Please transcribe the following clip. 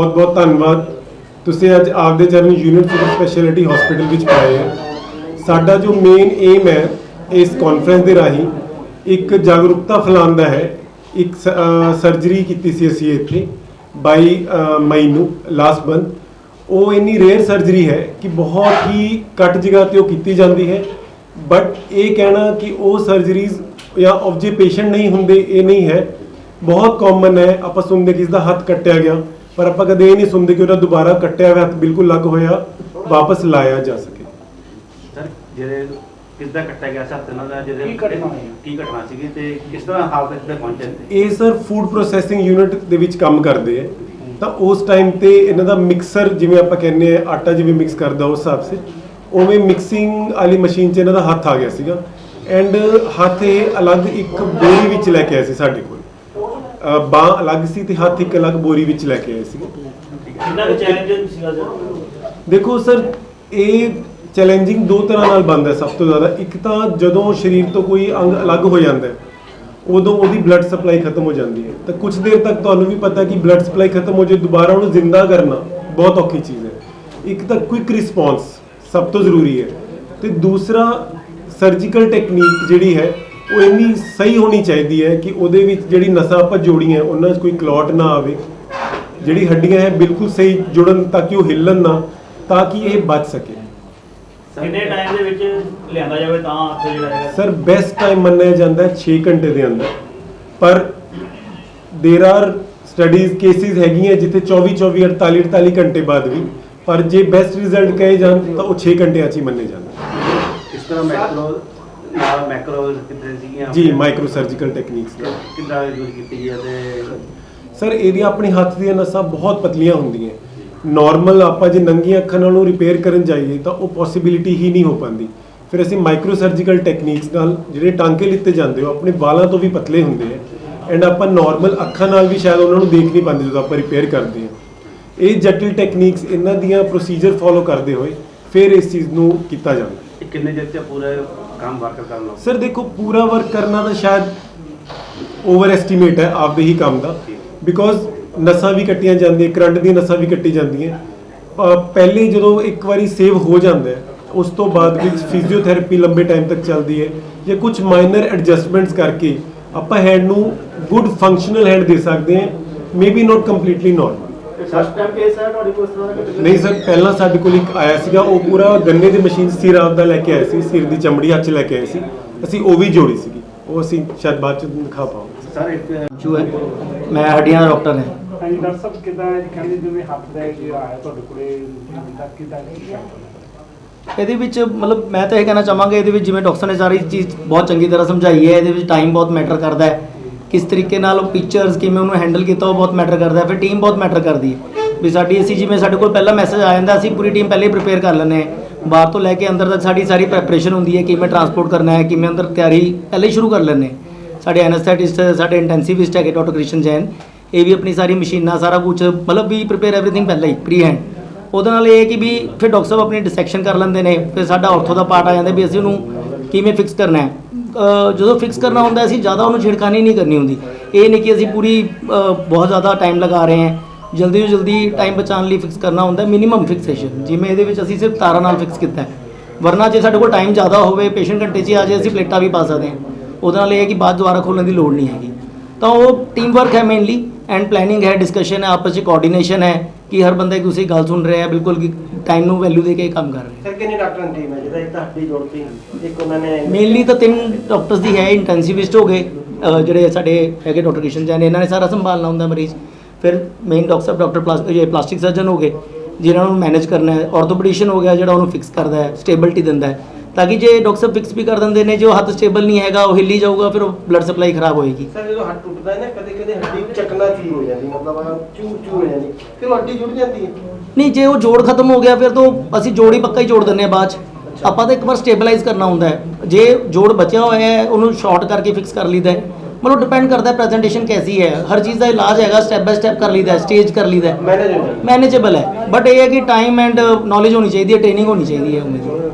ਬਹੁਤ ਬਹੁਤ ਧੰਨਵਾਦ। ਤੁਸੀਂ ਅੱਜ ਆਪਦੇ ਚਰਨ ਯੂਨਿਟ ਸੁਪਰ ਸਪੈਸ਼ਲਿਟੀ ਹਸਪੀਟਲ ਵਿੱਚ ਪਾਏ ਹੈ। ਸਾਡਾ ਜੋ ਮੇਨ ਏਮ ਹੈ ਇਸ ਕਾਨਫਰੰਸ ਦੇ ਰਾਹੀਂ ਇੱਕ ਜਾਗਰੂਕਤਾ ਫੈਲਾਉਣ ਦਾ ਹੈ। ਇੱਕ ਸਰਜਰੀ ਕੀਤੀ ਸੀ ਅਸੀਂ ਇੱਥੇ 22 ਮਈ ਨੂੰ ਲਾਸਟ ਮੰਥ ਉਹ ਇੰਨੀ ਰੇਅਰ ਸਰਜਰੀ ਹੈ ਕਿ ਬਹੁਤ ਹੀ ਘੱਟ ਜਗ੍ਹਾ ਤੇ ਉਹ ਕੀਤੀ ਜਾਂਦੀ ਹੈ। ਬਟ ਇਹ ਕਹਿਣਾ ਕਿ ਉਹ ਸਰਜਰੀਜ਼ ਜਾਂ ਆਫ ਜੇ ਪੇਸ਼ੈਂਟ ਨਹੀਂ ਹੁੰਦੇ, ਇਹ ਨਹੀਂ ਹੈ। ਬਹੁਤ ਕਾਮਨ ਹੈ। ਆਪਾਂ ਸੁਣਦੇ ਕਿ ਇਸ ਦਾ ਹੱਥ ਕੱਟਿਆ ਗਿਆ। ਪਰ ਆਪਾਂ ਕਦੇ ਇਹ ਨਹੀਂ ਸੁਣਦੇ ਕਿ ਉਹਦਾ ਦੁਬਾਰਾ ਕੱਟਿਆ ਹੋਇਆ ਹੱਥ ਬਿਲਕੁਲ ਲੱਗ ਹੋਇਆ ਵਾਪਸ ਲਾਇਆ ਜਾ ਸਕੇ। ਸਰ ਜਿਹੜੇ ਕਿੱਦਾਂ ਕੱਟਿਆ ਗਿਆ ਸੀ ਹੱਥ ਦਾ ਜਿਹੜੇ ਕੀ ਘਟਨਾ ਹੋਈ? ਕੀ ਘਟਨਾ ਸੀਗੀ ਤੇ ਕਿਸ ਤਰ੍ਹਾਂ ਹਾਲਤ ਇੱਥੇ ਪਹੁੰਚੇ ਇਹ ਸਰ ਫੂਡ ਪ੍ਰੋਸੈਸਿੰਗ ਯੂਨਿਟ ਦੇ ਵਿੱਚ ਕੰਮ ਕਰਦੇ ਹੈ ਤਾਂ ਉਸ ਟਾਈਮ ਤੇ ਇਹਨਾਂ ਦਾ ਮਿਕਸਰ ਜਿਵੇਂ ਆਪਾਂ ਕਹਿੰਦੇ ਆ ਆਟਾ ਜਿਵੇਂ ਮਿਕਸ ਕਰਦਾ ਉਸ ਹਿਸਾਬ ਸੇ ਉਵੇਂ ਮਿਕਸਿੰਗ ਵਾਲੀ ਮਸ਼ੀਨ 'ਚ ਇਹਨਾਂ ਦਾ ਹੱਥ ਆ ਗਿਆ ਸੀਗਾ। ਐਂਡ ਹੱਥ ਇਹ ਅਲੱਗ ਇੱਕ ਬੋਰੀ ਵਿੱਚ ਲੈ ਕੇ ਆਏ ਸੀ ਸਾਡੇ ਕੋਲ। ਬਾਂਹ ਅਲੱਗ ਸੀ ਤੇ ਹੱਥ ਇੱਕ ਅਲੱਗ ਬੋਰੀ ਵਿੱਚ ਲੈ ਕੇ ਆਏ ਸੀ। ਸੀਗਾ ਸਰ? ਦੇਖੋ ਸਰ ਇਹ ਚੈਲੰਜਿੰਗ ਦੋ ਤਰ੍ਹਾਂ ਨਾਲ ਬਣਦਾ ਸਭ ਤੋਂ ਜ਼ਿਆਦਾ। ਇੱਕ ਤਾਂ ਜਦੋਂ ਸਰੀਰ ਤੋਂ ਕੋਈ ਅੰਗ ਅਲੱਗ ਹੋ ਜਾਂਦਾ ਹੈ ਉਦੋਂ ਉਹਦੀ ਬਲੱਡ ਸਪਲਾਈ ਖਤਮ ਹੋ ਜਾਂਦੀ ਹੈ। ਤਾਂ ਕੁਝ ਦੇਰ ਤੱਕ ਤੁਹਾਨੂੰ ਵੀ ਪਤਾ ਕਿ ਬਲੱਡ ਸਪਲਾਈ ਖਤਮ ਹੋ ਜੇ ਦੁਬਾਰਾ ਉਹਨੂੰ ਜ਼ਿੰਦਾ ਕਰਨਾ ਬਹੁਤ ਔਖੀ ਚੀਜ਼ ਹੈ। ਇੱਕ ਤਾਂ ਕੁਇਕ ਰਿਸਪੌਂਸ ਸਭ ਤੋਂ ਜ਼ਰੂਰੀ ਹੈ। ਤੇ ਦੂਸਰਾ ਸਰਜੀਕਲ ਟੈਕਨੀਕ ਜਿਹੜੀ ਹੈ ਉਹ ਇੰਨੀ ਸਹੀ ਹੋਣੀ ਚਾਹੀਦੀ ਹੈ ਕਿ ਉਹਦੇ ਵਿੱਚ ਜਿਹੜੀ ਨਸਾਂ ਆਪਾਂ ਜੋੜੀਆਂ ਉਹਨਾਂ 'ਚ ਕੋਈ ਕਲੌਟ ਨਾ ਆਵੇ ਜਿਹੜੀ ਹੱਡੀਆਂ ਹੈ ਬਿਲਕੁਲ ਸਹੀ ਜੁੜਨ ਤਾਂ ਕਿ ਉਹ ਹਿੱਲਣ ਨਾ ਤਾਂ ਕਿ ਇਹ ਬਚ ਸਕੇ ਕਿੰਨੇ ਟਾਈਮ ਦੇ ਵਿੱਚ ਲਿਆਂਦਾ ਜਾਵੇ ਤਾਂ ਹੱਥ ਜਿਹੜਾ ਹੈਗਾ ਸਰ ਬੈਸਟ ਟਾਈਮ ਮੰਨਿਆ ਜਾਂਦਾ ਹੈ 6 ਘੰਟੇ ਦੇ ਅੰਦਰ per their are studies cases ਹੈਗੀਆਂ ਜਿੱਥੇ 24 24 48 48 ਘੰਟੇ ਬਾਅਦ ਵੀ ਪਰ ਜੇ ਬੈਸਟ ਰਿਜ਼ਲਟ ਕਹੇ ਜਾਣ ਤਾਂ ਉਹ 6 ਘੰਟਿਆਂ 'ਚ ਹੀ ਮੰਨੇ ਜਾਂਦੇ ਕਿਸ ਤਰ੍ਹਾਂ ਮੈਕਰੋ ਨਾਲ ਮੈਕਰੋ ਕਿੱਥੇ ਸੀਗੀਆਂ? ਜੀ ਮਾਈਕਰੋ ਸਰਜੀਕਲ ਟੈਕਨੀਕਸ ਨਾਲ। ਕਿੱਦਾਂ ਯੂਜ਼ ਕੀਤੀ ਹੈ ਤੇ? ਸਰ ਇਹਦੀਆਂ ਆਪਣੇ ਹੱਥ ਦੀਆਂ ਨਸਾਂ ਬਹੁਤ ਪਤਲੀਆਂ ਹੁੰਦੀਆਂ। ਨਾਰਮਲ ਆਪਾਂ ਜੇ ਨੰਗੀਆਂ ਅੱਖਾਂ ਨਾਲ ਉਹਨੂੰ ਰਿਪੇਅਰ ਕਰਨ ਜਾਈਏ ਤਾਂ ਉਹ ਪੋਸਿਬਿਲਿਟੀ ਹੀ ਨਹੀਂ ਹੋ ਪਾਉਂਦੀ। ਫਿਰ ਅਸੀਂ ਮਾਈਕਰੋ ਸਰਜੀਕਲ ਟੈਕਨੀਕਸ ਨਾਲ ਜਿਹੜੇ ਟਾਂਕੇ ਲਿੱਤੇ ਜਾਂਦੇ ਹੋ ਆਪਣੇ ਵਾਲਾਂ ਤੋਂ ਵੀ ਪਤਲੇ ਹੁੰਦੇ ਆ। ਐਂਡ ਆਪਾਂ ਨਾਰਮਲ ਅੱਖਾਂ ਨਾਲ ਵੀ ਸ਼ਾਇਦ ਉਹਨਾਂ ਨੂੰ ਦੇਖ ਨਹੀਂ ਪਾਉਂਦੇ ਜਦੋਂ ਆਪਾਂ ਰਿਪੇਅਰ ਕਰਦੇ ਹਾਂ ਇਹ ਜਟਿਲ ਟੈਕਨੀਕਸ ਇਹਨਾਂ ਦੀਆਂ ਪ੍ਰੋਸੀਜਰ ਫੋਲੋ ਕਰਦੇ ਹੋਏ ਫਿਰ ਇਸ ਚੀਜ਼ ਨੂੰ ਕੀਤਾ ਜਾਂਦਾ। ਕਿੰਨੇ ਚਿਰ ਚ ਪੂਰਾ ਕੰਮ ਵਰਕ ਕਰਨ ਲੱਗ ਸਰ ਦੇਖੋ ਪੂਰਾ ਵਰਕ ਕਰਨਾ ਤਾਂ ਸ਼ਾਇਦ ਓਵਰ ਐਸਟੀਮੇਟ ਹੈ ਆਪਦੇ ਹੀ ਕੰਮ ਦਾ। ਬਿਕੋਜ਼ ਨਸਾਂ ਵੀ ਕੱਟੀਆਂ ਜਾਂਦੀਆਂ ਕਰੰਟ ਦੀਆਂ ਨਸਾਂ ਵੀ ਕੱਟੀ ਜਾਂਦੀਆਂ। ਅਹ ਪਹਿਲੇ ਜਦੋਂ ਇੱਕ ਵਾਰੀ ਸੇਵ ਹੋ ਜਾਂਦਾ ਹੈ ਉਸ ਤੋਂ ਬਾਅਦ ਵਿੱਚ ਫਿਜ਼ੀਓਥੈਰੇਪੀ ਲੰਬੇ ਟਾਈਮ ਤੱਕ ਚੱਲਦੀ ਹੈ ਜਾਂ ਕੁਝ ਮਾਈਨਰ ਐਡਜਸਟਮੈਂਟਸ ਕਰਕੇ ਆਪਾਂ ਹੈਂਡ ਨੂੰ ਗੁੱਡ ਫੰਕਸ਼ਨਲ ਹੈਂਡ ਦੇ ਸਕਦੇ ਹਾਂ maybe not completely normal first time case ਹੈ ਤੁਹਾਡੇ ਕੋਲ ਇਸ ਤਰ੍ਹਾਂ ਦਾ ਨਹੀਂ ਸਰ ਪਹਿਲਾਂ ਸਾਡੇ ਕੋਲ ਇੱਕ ਆਇਆ ਸੀਗਾ ਉਹ ਪੂਰਾ ਗੰਨੇ ਦੀ ਮਸ਼ੀਨ ਸਿਰ ਆਪਦਾ ਲੈ ਕੇ ਆਏ ਸੀ ਸਿਰ ਦੀ ਚਮੜੀ ਹੱਥ 'ਚ ਲੈ ਕੇ ਆਏ ਸੀ। ਅਸੀਂ ਉਹ ਵੀ ਜੋੜੀ ਸੀਗੀ। ਉਹ ਅਸੀਂ ਸ਼ਾਇਦ ਬਾਅਦ ਚ ਦਿਖਾ ਪਾਵਾਂਗੇ। ਸਰ ਇੱਕ ਜੋ ਹੈ ਮੈਂ ਹੱਡੀਆਂ ਦਾ ਡਾਕਟਰ ਹਾਂ ਹਾਂਜੀ ਡਾਕਟਰ ਸਾਹਿਬ ਕਿਦਾਂ ਇਹ ਕਹਿੰਦੇ ਜਿਵੇਂ ਹੱਥ ਦਾ ਜਿਹੜਾ ਆਇਆ ਤੁਹਾਡੇ ਕੋਲੇ ਜਿੱਦਾਂ ਕਿਦਾਂ ਕੀ ਇਹਦੇ ਵਿੱਚ ਮਤਲਬ ਮੈਂ ਤਾਂ ਇਹ ਕਹਿਣਾ ਚਾਹਾਂਗਾ ਇਹਦੇ ਵਿੱਚ ਜਿਵੇਂ ਡਾਕਟਰ ਨੇ ਸਾਰੀ ਚੀਜ਼ ਬਹੁਤ ਚੰਗੀ ਤਰ੍ਹਾਂ ਸਮਝਾਈ ਹੈ ਇਹਦੇ ਵਿੱਚ ਟਾਈਮ ਬਹੁਤ ਮੈਟਰ ਕਰਦਾ ਹੈ। ਕਿਸ ਤਰੀਕੇ ਨਾਲ ਉਹ ਪਿਕਚਰਸ ਕਿਵੇਂ ਉਹਨੂੰ ਹੈਂਡਲ ਕੀਤਾ, ਉਹ ਬਹੁਤ ਮੈਟਰ ਕਰਦਾ ਹੈ। ਫਿਰ ਟੀਮ ਬਹੁਤ ਮੈਟਰ ਕਰਦੀ ਹੈ। ਵੀ ਸਾਡੀ ਅਸੀਂ ਜਿਵੇਂ ਸਾਡੇ ਕੋਲ ਪਹਿਲਾ ਮੈਸੇਜ ਆ ਜਾਂਦਾ, ਅਸੀਂ ਪੂਰੀ ਟੀਮ ਪਹਿਲੇ ਪ੍ਰਿਪੇਅਰ ਕਰ ਲੈਂਦੇ ਹਾਂ। ਬਾਹਰ ਤੋਂ ਲੈ ਕੇ ਅੰਦਰ ਤੱਕ ਸਾਡੀ ਸਾਰੀ ਪ੍ਰੈਪਰੇਸ਼ਨ ਹੁੰਦੀ ਹੈ, ਕਿਵੇਂ ਟਰਾਂਸਪੋਰਟ ਕਰਨਾ ਹੈ, ਕਿਵੇਂ ਅੰਦਰ ਤਿਆਰੀ ਪਹਿਲੇ ਹੀ ਸ਼ੁਰੂ ਕਰ ਲੈਂਦੇ ਸਾਡੇ ਐਨਸਥੈਟਿਸਟ ਸਾਡੇ ਇੰਟੈਂਸਿਵਿਸਟ ਹੈਗੇ ਡਾਕਟਰ ਕ੍ਰਿਸ਼ਨ ਜੈਨ, ਇਹ ਵੀ ਆਪਣੀ ਸਾਰੀ ਮਸ਼ੀਨਾਂ, ਸਾਰਾ ਕੁਝ ਮਤਲਬ ਵੀ ਪ੍ਰਿਪੇਅਰ ਐਵਰੀਥਿੰਗ ਪਹਿਲਾਂ ਹੀ ਪ੍ਰੀ ਹੈਂਡ ਉਹਦੇ ਨਾਲ ਇਹ ਹੈ ਕਿ ਵੀ ਫਿਰ ਡਾਕਟਰ ਸਾਹਿਬ ਆਪਣੀ ਡਿਸੈਕਸ਼ਨ ਕਰ ਲੈਂਦੇ ਨੇ, ਫਿਰ ਸਾਡਾ ਆਰਥੋ ਦਾ ਪਾਰਟ ਆ ਜਾਂਦਾ ਵੀ ਅਸੀਂ ਉਹਨੂੰ ਕਿਵੇਂ ਫਿਕਸ ਕਰਨਾ ਹੈ। ਜਦੋਂ ਫਿਕਸ ਕਰਨਾ ਹੁੰਦਾ ਅਸੀਂ ਜ਼ਿਆਦਾ ਉਹਨੂੰ ਛਿੜਕਾਨੀ ਨਹੀਂ ਕਰਨੀ ਹੁੰਦੀ। ਇਹ ਨਹੀਂ ਕਿ ਅਸੀਂ ਪੂਰੀ ਬਹੁਤ ਜ਼ਿਆਦਾ ਟਾਈਮ ਲਗਾ ਰਹੇ ਹਾਂ। ਜਲਦੀ ਤੋਂ ਜਲਦੀ ਟਾਈਮ ਬਚਾਉਣ ਲਈ ਫਿਕਸ ਕਰਨਾ ਹੁੰਦਾ ਮਿਨੀਮਮ ਫਿਕਸੇਸ਼ਨ ਜਿਵੇਂ ਇਹਦੇ ਵਿੱਚ ਅਸੀਂ ਸਿਰਫ ਤਾਰਾਂ ਨਾਲ ਫਿਕਸ ਕੀਤਾ ਹੈ। ਵਰਨਾ ਜੇ ਸਾਡੇ ਕੋਲ ਟਾਈਮ ਜ਼ਿਆਦਾ ਹੋਵੇ ਪੇਸ਼ੈਂਟ ਘੰਟੇ 'ਚ ਆ ਜਾਏ, ਅਸੀਂ ਪਲੇਟਾਂ ਵੀ ਪਾ ਸਕਦੇ ਹਾਂ। ਉਹਦੇ ਨਾਲ ਇਹ ਹੈ ਕਿ ਬਾਅਦ ਦੁਬਾਰਾ ਖੋਲਣ ਦੀ ਲੋੜ ਨਹੀਂ ਹੈਗੀ। ਤਾਂ ਉਹ ਟੀਮ ਵਰਕ ਹੈ ਮੇਨਲੀ ਐਂਡ ਪਲੈਨਿੰਗ ਹੈ ਡਿਸਕਸ਼ਨ ਹੈ, ਆਪਸ ਵਿੱਚ ਕੋਆਰਡੀਨੇਸ਼ਨ ਹੈ। ਕਿ ਹਰ ਬੰਦਾ ਇੱਕ ਦੂਸਰੇ ਦੀ ਗੱਲ ਸੁਣ ਰਿਹਾ ਹੈ ਬਿਲਕੁਲ ਟਾਈਮ ਨੂੰ ਵੈਲਿਊ ਦੇ ਕੇ ਕੰਮ ਕਰ ਰਿਹਾ ਸਰ ਕਿੰਨੇ ਡਾਕਟਰਾਂ ਦੀ ਟੀਮ ਹੈ ਜਿਹਦਾ ਇੱਕ ਤਾਂ ਹੱਡੀ ਜੋੜਤੀ ਇੱਕ ਉਹਨਾਂ ਨੇ ਮੇਨਲੀ ਤਾਂ ਤਿੰਨ ਡਾਕਟਰਸ ਦੀ ਹੈ ਇੰਟੈਂਸਿਵਿਸਟ ਹੋ ਗਏ ਅਹ ਜਿਹੜੇ ਸਾਡੇ ਹੈਗੇ ਡਾਕਟਰ ਕਿਸ਼ਨ ਜੈਨ ਇਹਨਾਂ ਨੇ ਸਾਰਾ ਸੰਭਾਲਣਾ ਹੁੰਦਾ ਮਰੀਜ਼। ਫਿਰ ਮੇਨ ਡਾਕਟਰ ਸਾਹਿਬ ਡਾਕਟਰ ਪਲਾਸਟਿਕ ਸਰਜਨ ਹੋ ਗਏ ਜਿਨ੍ਹਾਂ ਨੂੰ ਮੈਨੇਜ ਕਰਨਾ ਹੈ। ਆਰਥੋਪੈਡਿਸ਼ਨ ਹੋ ਗਿਆ ਜਿਹੜਾ ਉਹਨੂੰ ਫਿਕਸ ਕਰਦਾ ਹੈ ਸਟੇਬਿਲਿਟੀ ਦਿੰਦਾ ਹੈ। ਤਾਂ ਕਿ ਜੇ ਡਾਕਟਰ ਸਾਹਿਬ ਫਿਕਸ ਵੀ ਕਰ ਦਿੰਦੇ ਨੇ ਜੇ ਉਹ ਹੱਥ ਸਟੇਬਲ ਨਹੀਂ ਹੈਗਾ ਉਹ ਹਿੱਲੀ ਜਾਊਗਾ ਫਿਰ ਉਹ ਬਲੱਡ ਸਪਲਾਈ ਖਰਾਬ ਹੋਏਗੀ ਸਰ ਜਦੋਂ ਹੱਡ ਟੁੱਟਦਾ ਹੈ ਨਾ ਕਦੇ ਕਦੇ ਹੱਡੀ ਚੱਕਣਾ ਚੂ ਹੋ ਜਾਂਦੀ ਮਤਲਬ ਆਹ ਚੂ ਚੂ ਹੋ ਜਾਂਦੀ ਫਿਰ ਉਹ ਹੱਡੀ ਜੁੜ ਜਾਂਦੀ ਹੈ ਨਹੀਂ ਜੇ ਉਹ ਜੋੜ ਖਤਮ ਹੋ ਗਿਆ ਫਿਰ ਤਾਂ ਅਸੀਂ ਜੋੜ ਹੀ ਪੱਕਾ ਹੀ ਜੋੜ ਦਿੰਨੇ ਆ ਬਾਅਦ ਚ ਆਪਾਂ ਤਾਂ ਇੱਕ ਵਾਰ ਸਟੇਬਲਾਈਜ਼ ਕਰਨਾ ਹੁੰਦਾ ਹੈ ਜੇ ਜੋੜ ਬਚਿਆ ਹੋਇਆ ਹੈ ਉਹਨੂੰ ਸ਼ਾਰਟ ਕਰਕੇ ਫਿਕਸ ਕਰ ਲਈਦਾ ਹੈ ਮਤਲਬ ਡਿਪੈਂਡ ਕਰਦਾ ਹੈ ਪ੍ਰੈਜੈਂਟੇਸ਼ਨ ਕੈਸੀ ਹੈ ਹਰ ਚੀਜ਼ ਦਾ ਇਲਾਜ ਹੈਗਾ ਸਟੈਪ ਬਾय ਸਟੈਪ ਕਰ ਲਈਦਾ ਹੈ ਸਟੇਜ ਕਰ ਲਈਦਾ ਹੈ ਮੈਨੇਜ ਹੋ ਜਾਂਦੀ ਮੈਨੇਜੇਬਲ ਹੈ ਬਟ ਇਹ ਹੈ ਕਿ ਟਾਈਮ ਐਂਡ ਨੌਲੇਜ ਹੋਣੀ ਚਾਹੀਦੀ ਹੈ ਟ੍ਰੇਨਿੰਗ ਹੋਣੀ ਚਾਹੀਦੀ ਹੈ ਉਮੀਦ